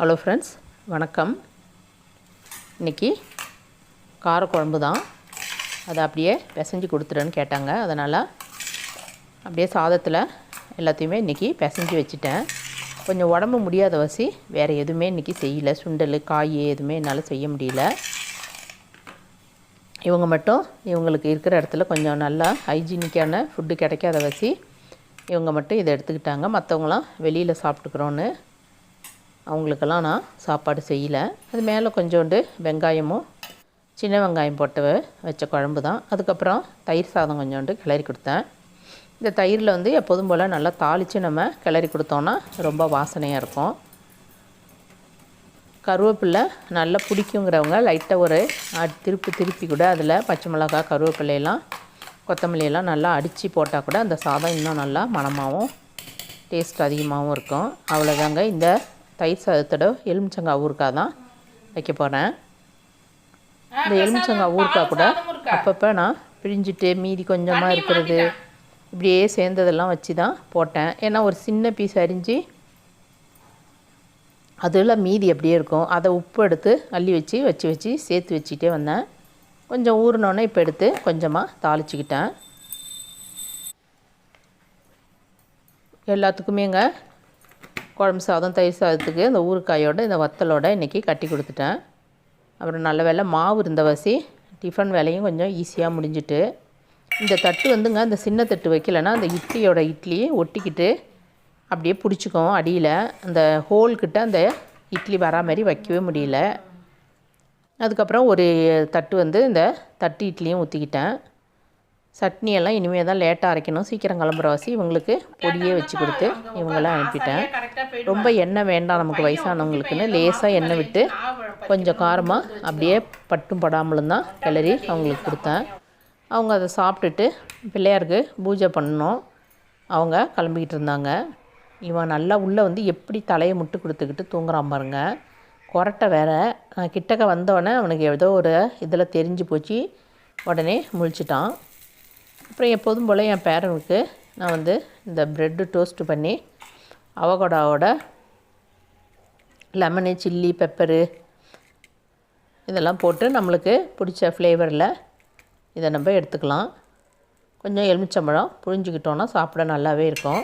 Hello friends வணக்கம். இன்றைக்கி காரக்குழம்பு தான். அதை அப்படியே பிசைஞ்சு கொடுத்துருன்னு கேட்டாங்க. அதனால் அப்படியே சாதத்தில் எல்லாத்தையுமே இன்றைக்கி பிசைஞ்சு வச்சுட்டேன். கொஞ்சம் உடம்பு முடியாத வசி வேறு எதுவுமே இன்றைக்கி செய்யலை. சுண்டல் காய் எதுவுமே என்னால் செய்ய முடியல. இவங்க மட்டும் இவங்களுக்கு இருக்கிற இடத்துல கொஞ்சம் நல்லா ஹைஜீனிக்கான ஃபுட்டு கிடைக்காத வசி இவங்க மட்டும் இதை எடுத்துக்கிட்டாங்க. மற்றவங்களாம் வெளியில் சாப்பிட்டுக்கிறோன்னு அவங்களுக்கெல்லாம் நான் சாப்பாடு செய்யலை. அது மேலே கொஞ்சோண்டு வெங்காயமும் சின்ன வெங்காயம் போட்டு வச்ச குழம்பு தான். அதுக்கப்புறம் தயிர் சாதம் கொஞ்சோண்டு கிளறி கொடுத்தேன். இந்த தயிரில் வந்து எப்போதும் போல் நல்லா தாளித்து நம்ம கிளறி கொடுத்தோன்னா ரொம்ப வாசனையாக இருக்கும். கருவேப்பிலை நல்லா பிடிக்குங்கிறவங்க லைட்டாக ஒரு அடி- திருப்பி திருப்பி கூட அதில் பச்சை மிளகா கருவேப்பிலையெல்லாம் கொத்தமல்லியெல்லாம் நல்லா அடித்து போட்டால் கூட அந்த சாதம் இன்னும் நல்லா மணமாகவும் டேஸ்ட் அதிகமாகவும் இருக்கும். அவ்வளோதாங்க இந்த தயிர் சாதத்தோட எலுமிச்சங்காய் ஊறுகாய் தான் வைக்க போகிறேன் இந்த எலுமிச்சங்காய் ஊறுகாய் கூட அப்பப்போ நான் பிழிஞ்சிட்டு மீதி கொஞ்சமாக இருக்கிறது இப்படியே சேர்ந்ததெல்லாம் வச்சு தான் போட்டேன். ஏன்னா ஒரு சின்ன பீஸ் அரிஞ்சு அதில் மீதி அப்படியே இருக்கும். அதை உப்பு எடுத்து அள்ளி வச்சு வச்சு வச்சு சேர்த்து வச்சுட்டே வந்தேன். கொஞ்சம் ஊறினோன்னே இப்போ எடுத்து கொஞ்சமாக தாளிச்சிக்கிட்டேன். எல்லாத்துக்குமேங்க குழம்பு சாதம் தயிர் சாதத்துக்கு இந்த ஊறுக்காயோட இந்த வத்தலோட இன்றைக்கி கட்டி கொடுத்துட்டேன். அப்புறம் நல்ல வேலை மாவு இருந்த வசி டிஃபன் வேலையும் கொஞ்சம் ஈஸியாக முடிஞ்சிட்டு இந்த தட்டு வந்துங்க இந்த சின்ன தட்டு வைக்கலைன்னா அந்த இட்லியோட இட்லி ஒட்டிக்கிட்டு அப்படியே பிடிச்சிக்கும் அடியில். அந்த ஹோல்கிட்ட அந்த இட்லி வரா மாதிரி வைக்கவே முடியல. அதுக்கப்புறம் ஒரு தட்டு வந்து இந்த தட்டு இட்லியும் ஊற்றிக்கிட்டேன் சட்னி எல்லாம் இனிமேல் தான் லேட்டாக அரைக்கணும். சீக்கிரம் கிளம்புறவாசி இவங்களுக்கு பொடியே வச்சு கொடுத்து இவங்களாம் அனுப்பிட்டேன். ரொம்ப எண்ணெய் வேண்டாம் நமக்கு வயசானவங்களுக்குன்னு. லேசாக எண்ணெய் விட்டு கொஞ்சம் காரமாக அப்படியே பட்டும் படாமலும் தான் கிளறி அவங்களுக்கு கொடுத்தேன். அவங்க அதை சாப்பிட்டுட்டு பிள்ளையாருக்கு பூஜை பண்ணோம் அவங்க கிளம்பிக்கிட்டு இருந்தாங்க. இவன் நல்லா உள்ளே வந்து எப்படி தலையை முட்டு கொடுத்துக்கிட்டு தூங்குறான் பாருங்க. கொரட்டை வேற. நான் கிட்டக்க வந்தோடனே அவனுக்கு ஏதோ ஒரு இதில் தெரிஞ்சு போச்சு. உடனே முழிச்சிட்டான். அப்புறம் எப்போதும் போல் என் பேரனுக்கு நான் வந்து இந்த ப்ரெட்டு டோஸ்ட் பண்ணி அவகோடாவோட லெமனு சில்லி பெப்பரு இதெல்லாம் போட்டு நம்மளுக்கு பிடிச்ச ஃப்ளேவரில் இதை நம்ம எடுத்துக்கலாம். கொஞ்சம் எலுமிச்சம்பழம் புழிஞ்சிக்கிட்டோன்னா சாப்பிட நல்லாவே இருக்கும்.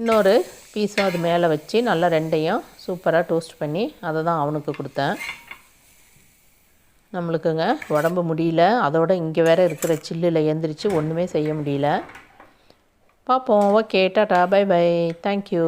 இன்னொரு பீஸும் அது மேலே வச்சு நல்லா ரெண்டையும் சூப்பராக டோஸ்ட் பண்ணி அதை தான் அவனுக்கு கொடுத்தேன். நம்மளுக்குங்க உடம்பு முடியல. அதோட இங்கே வேறு இருக்கிற சில்லில் எந்திரிச்சு ஒன்றுமே செய்ய முடியல. பார்ப்போம் okay. Tata bye bye. Thank you